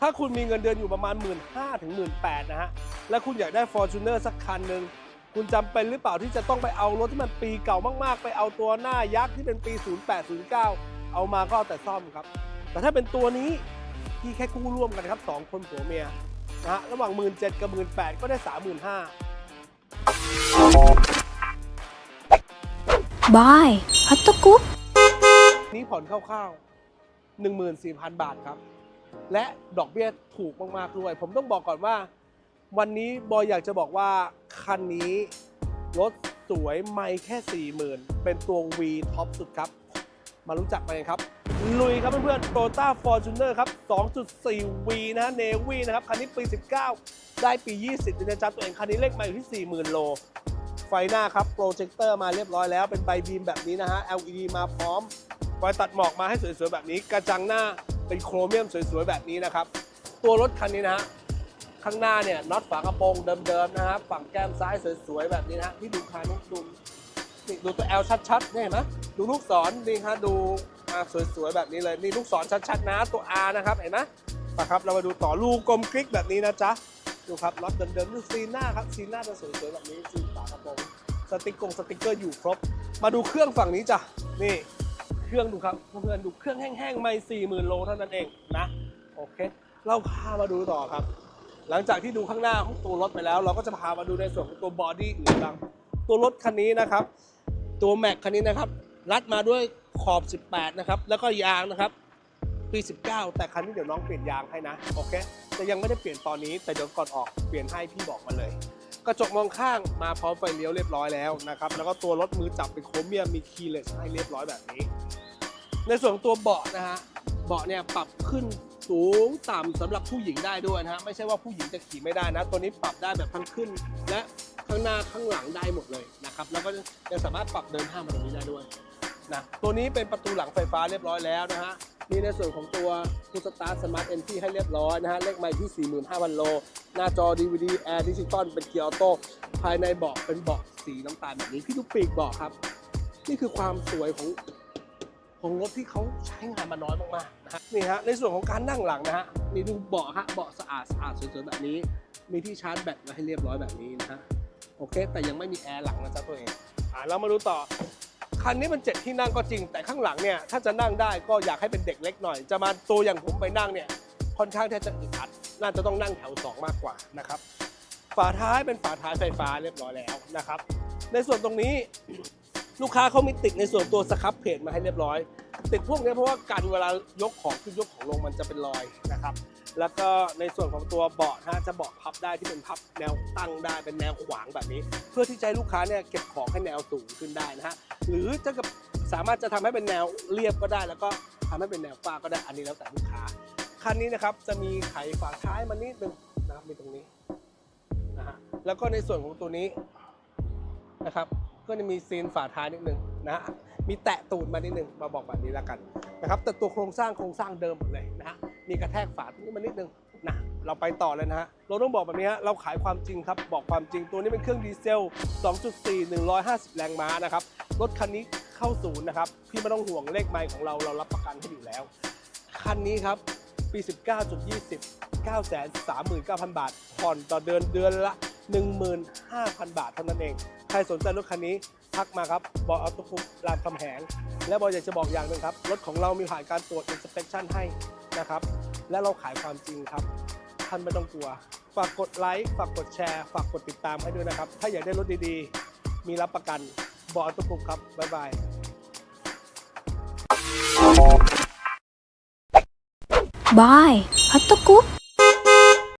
ถ้าคุณมีเงินเดือนอยู่ประมาณ 1 5ื่นถึงหมื่นนะฮะ และคุณอยากได้ Fortuner สักคันหนึ่งคุณจำเป็นหรือเปล่าที่จะต้องไปเอารถที่มันปีเก่ามากๆ ไปเอาตัวหน้ายักษ์ที่เป็นปี 08 09 เอามาก็เอาแต่ซ่อมครับ แต่ถ้าเป็นตัวนี้ที่แค่กู้ร่วมกันครับสองคนผัวเมียนะฮะระหว่าง 1 7ื่นกับ 1 8ื่นก็ได้ 35,000บายฮัตโตกุปนี้ผ่อนคร่าวๆ14,000 บาทครับ และดอกเบี้ยถูกมากๆด้วย ผมต้องบอกก่อนว่า วันนี้บอยอยากจะบอกว่า คันนี้รถสวยไม่แค่ 40,000 เป็นตัว V ท็อปสุดครับ มารู้จักกันครับ ลุยครับเพื่อนๆ Toyota Fortuner ครับ 2.4 V นะฮะ Navy นะครับ คันนี้ปี 19 ได้ปี 20ด้วยนะจ๊ะตัวเอง คันนี้เลขมาอยู่ที่ 40,000 โล ไฟหน้าครับ โปรเจคเตอร์มาเรียบร้อยแล้ว เป็นใบบีมแบบนี้นะฮะ LED มาพร้อมไฟตัดหมอกมาให้สวยๆ แบบนี้ กระจังหน้า เป็นโครเมียมสวยๆ แบบนี้นะครับ ตัวรถคันนี้นะฮะข้างหน้าเนี่ยน็อตฝากระโปรงเดิมๆนะครับ ฝั่งแก้มซ้ายสวยๆ แบบนี้นะฮะที่ดูคันนี้ดูนี่ดูตัว L ชัดๆนี่เห็นไหมดูลูกศรนี่ฮะดูสวยๆ แบบนี้เลยนี่ลูกศรชัดๆนะตัว R นะครับเห็นไหมนะครับเรามาดูต่อลูกกลมคลิกแบบนี้นะจ๊ะดูครับน็อตเดิมๆดูซีหน้าครับซีหน้าจะสวยๆแบบนี้ซีฝากระโปรงสติกกงสติกเกอร์อยู่ครบ มาดูเครื่องฝั่งนี้จ้ะนี่ เครื่องดูครับเพื่อนๆดูเครื่องแห้งๆไม่สี่หมื่นโลเท่านั้นเองนะโอเค เราพามาดูต่อครับ หลังจากที่ดูข้างหน้าของตัวรถไปแล้ว เราก็จะพามาดูในส่วนของตัวบอดี้อื่นบ้างตัวรถคันนี้นะครับ ตัวแม็กคันนี้นะครับ รัดมาด้วยขอบ 18 นะครับ แล้วก็ยางนะครับปี 19 แต่คันนี้เดี๋ยวน้องเปลี่ยนยางให้นะ โอเค แต่ยังไม่ได้เปลี่ยนตอนนี้ แต่เดี๋ยวก่อนออกเปลี่ยนให้พี่บอกมาเลย กระจกมองข้างมาพร้อมไฟเลี้ยวเรียบร้อยแล้วนะครับแล้วก็ตัวรถมือจับเป็นโครเมียมมีคีย์เลสให้เรียบร้อยแบบนี้ ในส่วนของตัวเบาะนะฮะเบาะเนี่ยปรับขึ้นสูงต่ำสำหรับผู้หญิงได้ด้วยนะฮะไม่ใช่ว่าผู้หญิงจะขี่ไม่ได้นะ ตัวนี้ปรับได้แบบทั้งขึ้น และข้างหน้าข้างหลังได้หมดเลยนะครับแล้วก็ยังสามารถปรับเดินห้ามาตรงนี้ได้ด้วยนะตัวนี้เป็นประตูหลังไฟฟ้าเรียบร้อยแล้วนะฮะ มีในส่วนของตัวคูสตาร์สมาร์ทเอ็นทีให้เรียบร้อยนะฮะเลขไมค์ที่ 45,000 โล หน้าจอ DVD แอร์ดิจิตอลเป็นเกียร์ออโต้ภายในเบาะเป็นเบาะสีน้ำตาลแบบนี้พี่ดูปีกเบาะครับ นี่คือความสวยของของรถที่เขาใช้งานมาน้อยมากๆนะฮะนี่ฮะในส่วนของการนั่งหลังนะฮะนี่ดูเบาะฮะเบาะสะอาดสะอาดสวยๆแบบนี้ มีที่ชาร์จแบตมาให้เรียบร้อยแบบนี้นะฮะโอเค แต่ยังไม่มีแอร์หลังนะจ๊ะตัวเองอ่าเรามาดูต่อ คันนี้มันเจ็ดที่นั่งก็จริง แต่ข้างหลังเนี่ยถ้าจะนั่งได้ก็อยากให้เป็นเด็กเล็กหน่อย จะมาตัวอย่างผมไปนั่งเนี่ยค่อนข้างที่จะอึดอัด น่าจะต้องนั่งแถวสองมากกว่านะครับฝาท้ายเป็นฝาท้ายไฟฟ้าเรียบร้อยแล้วนะครับ ในส่วนตรงนี้ลูกค้าเขามีติดในส่วนตัวสครับเพจมาให้เรียบร้อย ติดพวกนี้เพราะว่าการเวลายกของขึ้นยกของลงมันจะเป็นรอยนะครับ แล้วก็ในส่วนของตัวเบาะนะจะเบาะพับได้ที่เป็นพับแนวตั้งได้เป็นแนวขวางแบบนี้ เพื่อที่จะให้ลูกค้าเนี่ยเก็บของให้แนวสูงขึ้นได้นะฮะหรือจะกับสามารถจะทำให้เป็นแนวเรียบก็ได้ แล้วก็ทำให้เป็นแนวฟ้าก็ได้อันนี้แล้วแต่ลูกค้าคันนี้นะครับจะมีไขฝาท้ายมานิดนึงนะครับมีตรงนี้นะฮะแล้วก็ในส่วนของตัวนี้นะครับก็จะมีซีนฝาท้ายนิดนึง นะมีแตะตูดมานิดนึงมาบอกแบบนี้แล้วกันนะครับแต่ตัวโครงสร้างโครงสร้างเดิมหมดเลยนะฮะมีกระแทกฝาตรงนี้มานิดนึงนะเราไปต่อเลยนะฮะเราต้องบอกแบบนี้ฮะเราขายความจริงครับบอกความจริงตัวนี้เป็นเครื่องดีเซล 2.4 150 แรงม้านะครับรถคันนี้เข้าศูนย์นะครับพี่ไม่ต้องห่วงเลขไมล์ของเราเรารับประกันให้อยู่แล้ว คันนี้ครับปี 19.20 939,000 บาทผ่อนต่อเดือนเดือนละ 15,000 บาทเท่านั้นเอง ใครสนใจรถคันนี้ ทักมาครับบอยออโต้คุปรามคำแหง และบอยอยากจะบอกอย่างหนึ่งครับ รถของเรามีผ่านการตรวจ inspection ให้นะครับ และเราขายความจริงครับ ท่านไม่ต้องกลัว ฝากกดไลค์ ฝากกดแชร์ ฝากกดติดตามให้ด้วยนะครับ ถ้าอยากได้รถดีๆ มีรับประกันบอยออโต้คุปครับ บ๊ายบายบายฮัตโตกุป